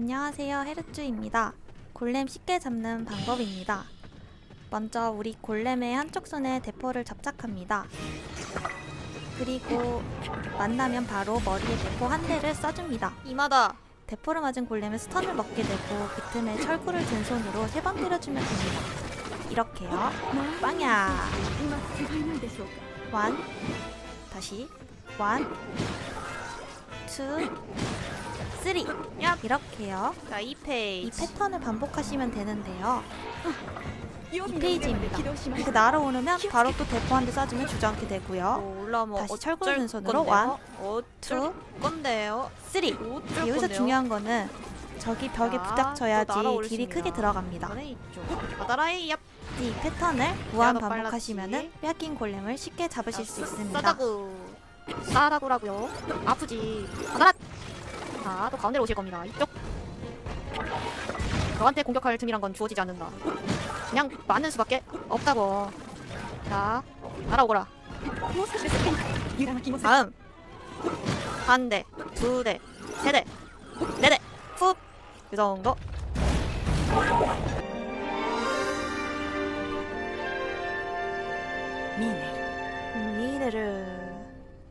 안녕하세요 헤르츠입니다. 골렘 쉽게 잡는 방법입니다. 먼저 우리 골렘의 한쪽 손에 대포를 접착합니다. 그리고 만나면 바로 머리에 대포 한 대를 쏴줍니다. 이마다! 대포를 맞은 골렘은 스턴을 먹게 되고 그 틈에 철구를 든 손으로 세 번 때려주면 됩니다. 이렇게요. 빵야! 완 다시. 완투. 쓰리 이렇게요. 자, 2페이지. 이 패턴을 반복하시면 되는데요. 2페이지입니다. 이렇게 날아오르면 바로 또 대포한테 쏴주면 주저앉게 되고요. 뭐 다시 철권 순서로 건데요? 건데요. 쓰리 여기서 건데요? 중요한 거는 저기 벽에 부닥쳐야지 딜이 크게 들어갑니다. 이 패턴을 무한 반복하시면 빨랐지. 뺏긴 골렘을 쉽게 잡으실 수 있습니다. 싸다구. 싸다구라고요. 아프지. 바다라. 자, 또 가운데로 오실 겁니다. 이쪽. 너한테 공격할 틈이란 건 주어지지 않는다. 그냥 맞는 수밖에 없다고. 자, 날아오거라. 다음. 한 대 두 대 세 대 네대훅 그 정도. 미네. 미네를.